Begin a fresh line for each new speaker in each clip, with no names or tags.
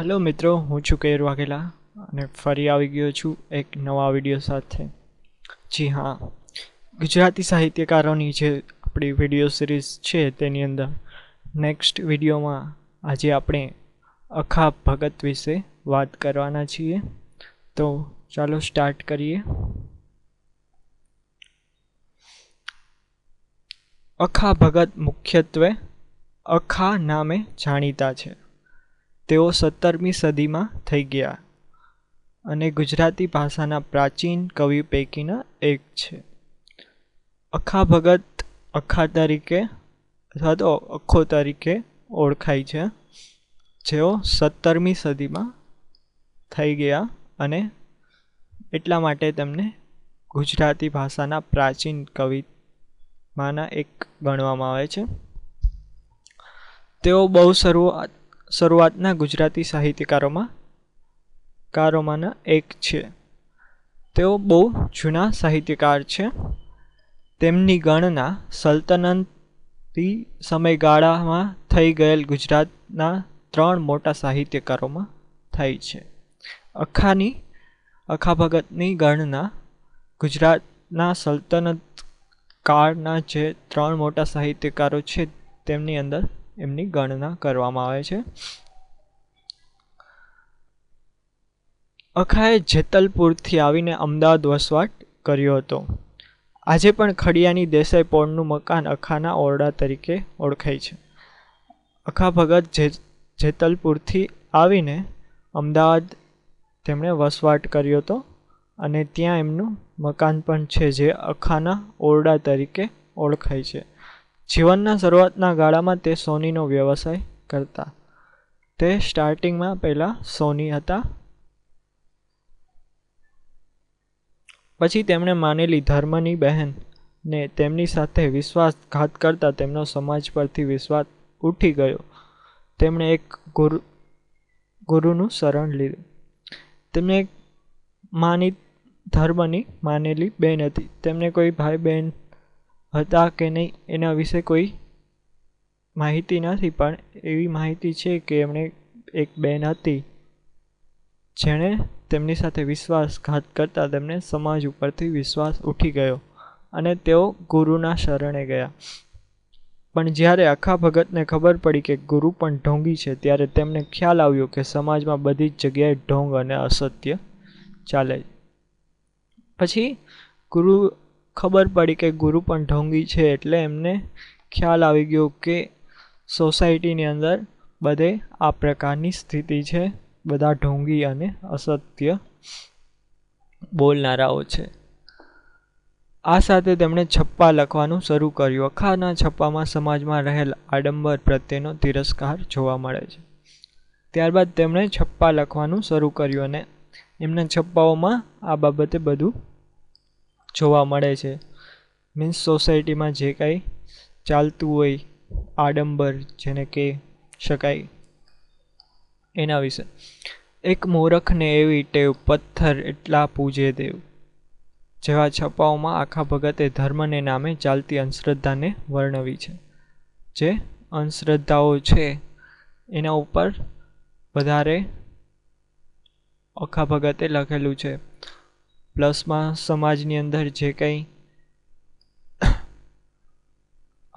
hello મિત્રો હું છું કેર વાઘેલા અને ફરી આવી ગયો છું એક નવા વિડીયો સાથે જી હા ગુજરાતી સાહિત્યકારોની જે આપણી વિડીયો સિરીઝ છે તેની અંદર નેક્સ્ટ વિડીયોમાં આજે આપણે અખા ભગત વિશે વાત કરવાના છીએ તો ચાલો સ્ટાર્ટ કરીએ અખા ભગત મુખ્યત્વે અખા નામે જાણીતા છે તેઓ સત્તરમી સદીમાં થઈ ગયા અને ગુજરાતી ભાષાના પ્રાચીન કવિ પૈકીના એક છે અખા ભગત અખા તરીકે અથવા તો અખો તરીકે ઓળખાય છે જેઓ સત્તરમી સદીમાં થઈ ગયા અને એટલા માટે તેમને ગુજરાતી ભાષાના પ્રાચીન કવિમાંના એક ગણવામાં આવે છે તેઓ બહુ શરૂઆત શરૂઆતના ગુજરાતી સાહિત્યકારોમાં કારોમાંના એક છે તેઓ બહુ જૂના સાહિત્યકાર છે તેમની ગણના સલ્તનતી સમયગાળામાં થઈ ગયેલ ગુજરાતના ત્રણ મોટા સાહિત્યકારોમાં થઈ છે અખાની અખા ભગતની ગણના ગુજરાતના સલ્તનત કાળના જે ત્રણ મોટા સાહિત્યકારો છે તેમની અંદર એમની ગણના કરવામાં આવે છે અખાએ જેતલપુરથી આવીને અમદાવાદ વસવાટ કર્યો હતો આજે પણ ખડિયાની દેસાઈ પોળનું મકાન અખાના ઓરડા તરીકે ઓળખાય છે અખા ભગત જે જેતલપુરથી આવીને અમદાવાદ તેમણે વસવાટ કર્યો હતો અને ત્યાં એમનું મકાન પણ છે જે અખાના ઓરડા તરીકે ઓળખાય છે જીવનના શરૂઆતના ગાળામાં તે સોનીનો વ્યવસાય કરતા તે સ્ટાર્ટિંગમાં પહેલાં સોની હતા પછી તેમણે માનેલી ધર્મની બહેન ને તેમની સાથે વિશ્વાસઘાત કરતા તેમનો સમાજ પરથી વિશ્વાસ ઉઠી ગયો તેમણે એક ગુરુ ગુરુનું શરણ લીધું તેમણે એક માની ધર્મની માનેલી બહેન હતી તેમને કોઈ ભાઈ બહેન હતા કે નહીં એના વિશે કોઈ માહિતી નથી પણ એવી માહિતી છે કે એમણે એક બેન હતી જેણે તેમની સાથે વિશ્વાસઘાત કરતાં તેમને સમાજ ઉપરથી વિશ્વાસ ઉઠી ગયો અને તેઓ ગુરુના શરણે ગયા પણ જ્યારે આખા ભગતને ખબર પડી કે ગુરુ પણ ઢોંગી છે ત્યારે તેમને ખ્યાલ આવ્યો કે સમાજમાં બધી જ જગ્યાએ ઢોંગ અને અસત્ય ચાલે પછી ગુરુ ખબર પડી કે ગુરુ પણ ઢોંગી છે એટલે એમને ખ્યાલ આવી ગયો કે સોસાયટીની અંદર બધે આ પ્રકારની સ્થિતિ છે બધા ઢોંગી અને અસત્ય બોલનારાઓ છે આ સાથે તેમણે છપ્પા લખવાનું શરૂ કર્યું અખાના છપ્પામાં સમાજમાં રહેલ આડંબર પ્રત્યેનો તિરસ્કાર જોવા મળે છે ત્યારબાદ તેમણે છપ્પા લખવાનું શરૂ કર્યું અને એમના છપ્પાઓમાં આ બાબતે બધું જોવા મળે છે મીન્સ સોસાયટીમાં જે કાંઈ ચાલતું હોય આડંબર જેને કહી શકાય એના વિશે એક મોરખને એવી ટેવ પથ્થર એટલા પૂજે દેવ જેવા છપાઓમાં આખા ભગતે ધર્મને નામે ચાલતી અંધશ્રદ્ધાને વર્ણવી છે જે અંધશ્રદ્ધાઓ છે એના ઉપર વધારે આખા ભગતે લખેલું છે પ્લસમાં સમાજની અંદર જે કંઈ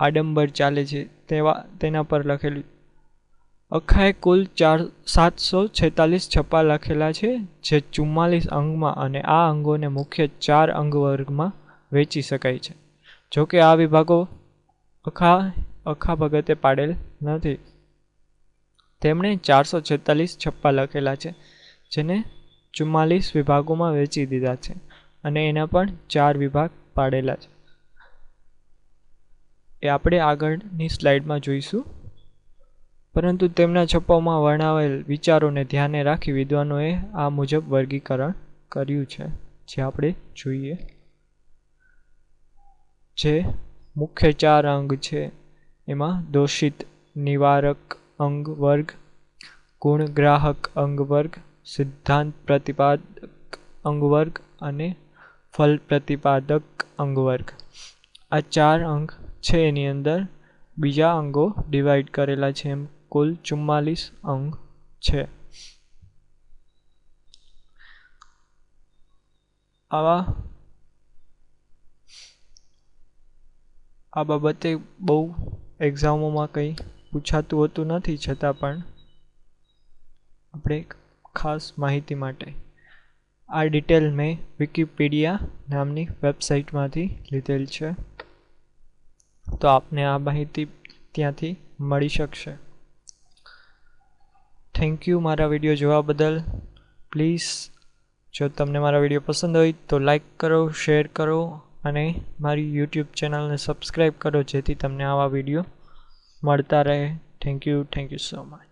આડંબર ચાલે છે તેવા તેના પર લખેલું અખાએ કુલ ચાર સાતસો છેતાલીસ છપ્પા લખેલા છે જે ચુમ્માલીસ અંગમાં અને આ અંગોને મુખ્ય ચાર અંગ વર્ગમાં વેચી શકાય છે જોકે આ વિભાગો અખા અખા ભગતે પાડેલ નથી તેમણે ચારસો છેતાલીસ છપ્પા લખેલા છે જેને ચુમ્માલીસ વિભાગોમાં વેચી દીધા છે અને એના પણ ચાર વિભાગ પાડેલા છે એ આપણે આગળની સ્લાઇડમાં જોઈશું પરંતુ તેમના છપ્પામાં વર્ણવેલ વિચારોને ધ્યાને રાખી વિદ્વાનોએ આ મુજબ વર્ગીકરણ કર્યું છે જે આપણે જોઈએ જે મુખ્ય ચાર અંગ છે એમાં દોષિત નિવારક અંગ વર્ગ ગુણગ્રાહક અંગ વર્ગ સિદ્ધાંત પ્રતિપાદક અંગવર્ગ અને ફલ પ્રતિપાદક અંગવર્ગ આ ચાર અંગ છે એની અંદર બીજા અંગો ડિવાઈડ કરેલા છે એમ કુલ ચુમ્માલીસ અંગ છે આવા આ બાબતે બહુ એક્ઝામોમાં કંઈ પૂછાતું હોતું નથી છતાં પણ આપણે ખાસ માહિતી માટે આ ડિટેલ મેં વિકિપીડિયા નામની વેબસાઇટમાંથી લીધેલ છે તો આપને આ માહિતી ત્યાંથી મળી શકશે થેન્ક યુ મારા વિડીયો જોવા બદલ પ્લીઝ જો તમને મારા વિડીયો પસંદ હોય તો લાઈક કરો શેર કરો અને મારી યુટ્યુબ ચેનલને સબસ્ક્રાઈબ કરો જેથી તમને આવા વિડીયો મળતા રહે thank you thank you so much